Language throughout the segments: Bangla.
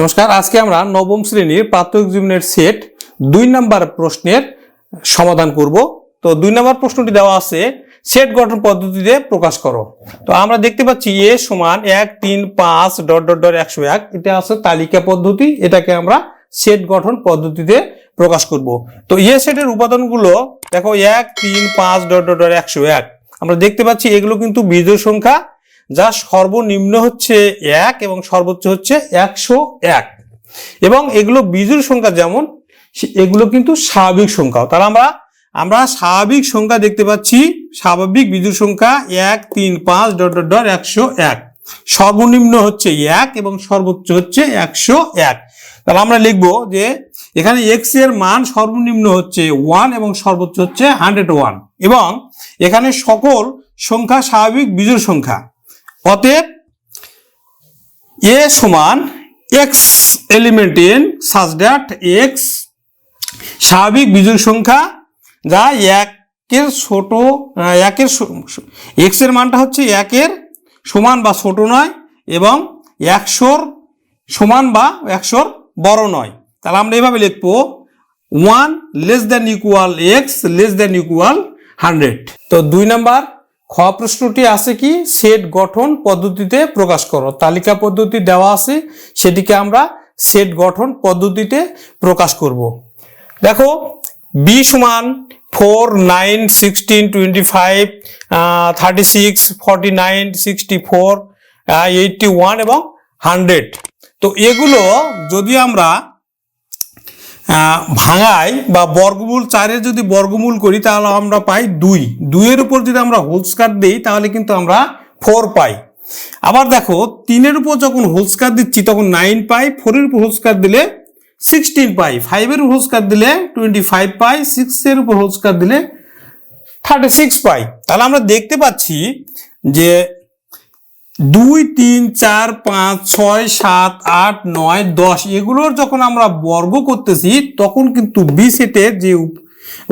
নমস্কার, আজকে আমরা নবম শ্রেণির প্রাথমিক জীবনের সেট দুই নাম্বার প্রশ্নের সমাধান করব। তো দুই নাম্বার প্রশ্নটি দেওয়া আছে, সেট গঠন পদ্ধতিতে প্রকাশ করো। তো আমরা দেখতে পাচ্ছি এ সমান এক, তিন, পাঁচ, ডট ডট ডট, একশো এক। এটা আছে তালিকা পদ্ধতি, এটাকে আমরা সেট গঠন পদ্ধতিতে প্রকাশ করব। তো এ সেটের উপাদানগুলো দেখো, এক, তিন, পাঁচ, ডট ডট ডট, একশো এক। আমরা দেখতে পাচ্ছি এগুলো কিন্তু বিজোড় সংখ্যা যা সর্বনিম্ন হচ্ছে এক এবং সর্বোচ্চ হচ্ছে একশো এক। এবং এগুলো বিজোড় সংখ্যা যেমন এগুলো কিন্তু স্বাভাবিক সংখ্যাও তাহলে আমরা আমরা স্বাভাবিক সংখ্যা দেখতে পাচ্ছি, স্বাভাবিক বিজোড় সংখ্যা এক, তিন, পাঁচ, ডট ডট ডট, একশো এক। সর্বনিম্ন হচ্ছে এক এবং সর্বোচ্চ হচ্ছে একশো এক। তাহলে আমরা লিখব যে এখানে এক্সের মান সর্বনিম্ন হচ্ছে ওয়ান এবং সর্বোচ্চ হচ্ছে হান্ড্রেড ওয়ান এবং এখানে সকল সংখ্যা স্বাভাবিক বিজোড় সংখ্যা। অতএব এ সমান x element in such that x স্বাভাবিক বিজোড় সংখ্যা যা একের ছোট একের এক্সের মানটা হচ্ছে একের সমান বা ছোট নয় এবং একশোর সমান বা একশোর বড় নয়। তাহলে আমরা এভাবে লিখব one less than equal x less than equal hundred তো দুই নাম্বার খ প্রশ্নটি আছে কি? সেট গঠন পদ্ধতিতে প্রকাশ করো। তালিকা পদ্ধতি দেওয়া আছে, সেটিকে আমরা সেট গঠন পদ্ধতিতে প্রকাশ করব। দেখো বি সমান four, nine, sixteen twenty five thirty six, forty nine, sixty four eighty one এবং হান্ড্রেড। তো এগুলো যদি আমরা ভাঙাই বা বর্গমূল চারের যদি বর্গমূল করি, তাহলে আমরা পাই দুই। দুইয়ের উপর যদি আমরা হোলস্কার দিই, তাহলে কিন্তু আমরা ফোর পাই। আবার দেখো, তিনের উপর যখন হোলস্কার দিচ্ছি, তখন নাইন পাই, ফোরের উপর হোলস্কার দিলে সিক্সটিন পাই, ফাইভের উপর হোলস্কার দিলে টোয়েন্টি ফাইভ পাই, সিক্সের উপর হোলস্কার দিলে থার্টি সিক্স পাই। তাহলে আমরা দেখতে পাচ্ছি যে দুই, তিন, চার, পাঁচ, ছয়, সাত, আট, নয়, দশ এগুলোর যখন আমরা বর্গ করতেছি, তখন কিন্তু বি সেটের যে উপ-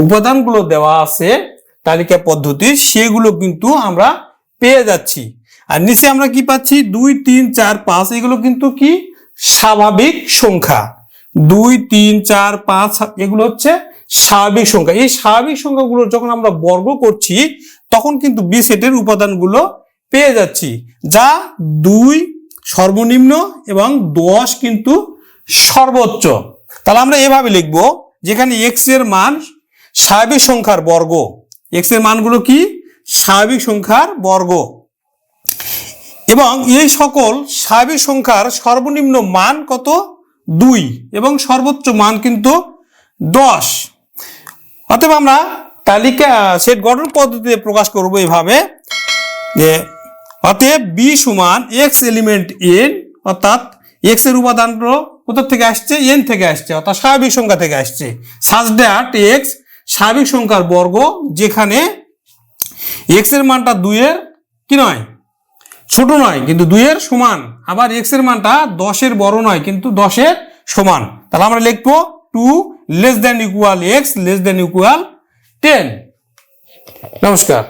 উপাদানগুলো দেওয়া আছে, তালিকা পদ্ধতি, সেগুলো কিন্তু আমরা পেয়ে যাচ্ছি। আর নিচে আমরা কি পাচ্ছি? দুই, তিন, চার, পাঁচ, এগুলো কিন্তু কি? স্বাভাবিক সংখ্যা। দুই, তিন, চার, পাঁচ এগুলো হচ্ছে স্বাভাবিক সংখ্যা। এই স্বাভাবিক সংখ্যাগুলো যখন আমরা বর্গ করছি, তখন কিন্তু বি সেটের উপাদানগুলো পেয়ে যাচ্ছি। যা দুই সর্বনিম্ন এবং দশ কিন্তু সর্বোচ্চ। তাহলে আমরা এভাবে লিখব, যেখানে এক্সের মান স্বাভাবিক সংখ্যার বর্গ। এক্সের মানগুলো কি? স্বাভাবিক সংখ্যার বর্গ। এবং এই সকল স্বাভাবিক সংখ্যার সর্বনিম্ন মান কত? দুই। এবং সর্বোচ্চ মান কিন্তু দশ। অতএব আমরা তালিকা সেট গঠন পদ্ধতিতে প্রকাশ করব এভাবে যে অতএব বি সমান এক্স এলিমেন্ট এন অর্থাৎ এক্সের উপাদানগুলো কোথা থেকে আসছে? এন থেকে আসছে, অর্থাৎ স্বাভাবিক সংখ্যা থেকে আসছে। সাজ দ্যাট এক্স স্বাভাবিক সংখ্যার বর্গ, যেখানে এক্সের মানটা দুইয়ের কি নয়? ছোট নয়, কিন্তু দুইয়ের সমান। আবার এক্সের মানটা দশের বড় নয়, কিন্তু দশের সমান। তাহলে আমরা লিখব two less than equal x less than equal ten নমস্কার।